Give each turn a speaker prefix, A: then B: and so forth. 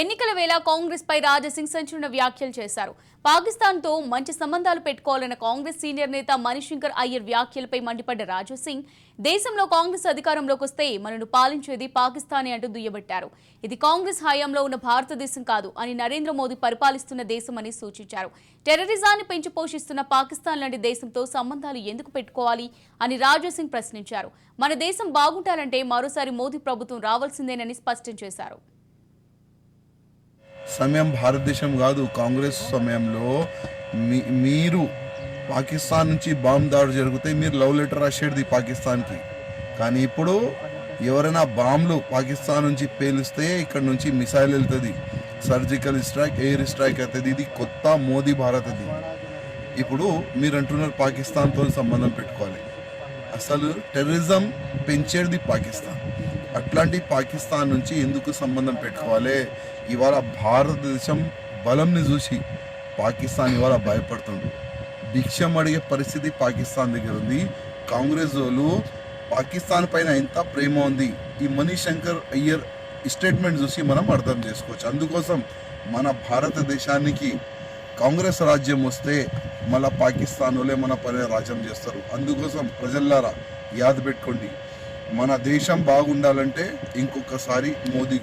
A: ఎన్నికల వేళ కాంగ్రెస్ పై రాజసింగ్ సంచలన వ్యాఖ్యలు చేశారు. పాకిస్తాన్తో మంచి సంబంధాలు పెట్టుకోవాలన్న కాంగ్రెస్ సీనియర్ నేత మణిశంకర్ అయ్యర్ వ్యాఖ్యలపై మండిపడ్డ రాజసింగ్ దేశంలో కాంగ్రెస్ అధికారంలోకి వస్తే మనను పాలించేది పాకిస్తానే అంటూ దుయ్యబట్టారు. ఇది కాంగ్రెస్ హయాంలో ఉన్న భారతదేశం కాదు అని నరేంద్ర మోదీ పరిపాలిస్తున్న దేశమని సూచించారు. టెర్రరిజాన్ని పెంచి పోషిస్తున్న పాకిస్తాన్ లాంటి దేశంతో సంబంధాలు ఎందుకు పెట్టుకోవాలి అని రాజసింగ్ ప్రశ్నించారు. మన దేశం బాగుంటారంటే మరోసారి మోదీ ప్రభుత్వం రావాల్సిందేనని స్పష్టం చేశారు.
B: సమయం భారతదేశం కాదు కాంగ్రెస్ సమయంలో మీ మీరు పాకిస్తాన్ నుంచి బాంబ్ దాడి జరిగితే మీరు లవ్ లెటర్ రాసేది పాకిస్తాన్కి. కానీ ఇప్పుడు ఎవరైనా బాంబులు పాకిస్తాన్ నుంచి పేలిస్తే ఇక్కడ నుంచి మిసైల్ వెళ్తుంది. సర్జికల్ స్ట్రైక్ ఎయిర్ స్ట్రైక్ అవుతుంది. ఇది కొత్త మోదీ భారత్ అది ఇప్పుడు మీరు అంటున్నారు పాకిస్తాన్తో సంబంధం పెట్టుకోవాలి. అసలు టెర్రరిజం పెంచేది పాకిస్తాన్. అట్లాంటి పాకిస్తాన్ నుంచి ఎందుకు సంబంధం పెట్టుకోవాలి? ఇవాళ భారతదేశం బలంని చూసి పాకిస్తాన్ ఇవాళ భయపడుతుంది. భిక్షం అడిగే పరిస్థితి పాకిస్తాన్ దగ్గర ఉంది. కాంగ్రెస్ వాళ్ళు పాకిస్తాన్ పైన ఎంత ప్రేమ ఉంది? ఈ మనీష్ శంకర్ అయ్యర్ స్టేట్మెంట్ చూసి మనం అర్థం చేసుకోవచ్చు. అందుకోసం మన భారతదేశానికి కాంగ్రెస్ రాజ్యం వస్తే మళ్ళీ పాకిస్తాన్ వాళ్ళే మన పని రాజ్యం చేస్తారు. అందుకోసం ప్రజల్లారా యాద పెట్టుకోండి. మన దేశం బాగుండాలంటే ఇంకొకసారి మోదీ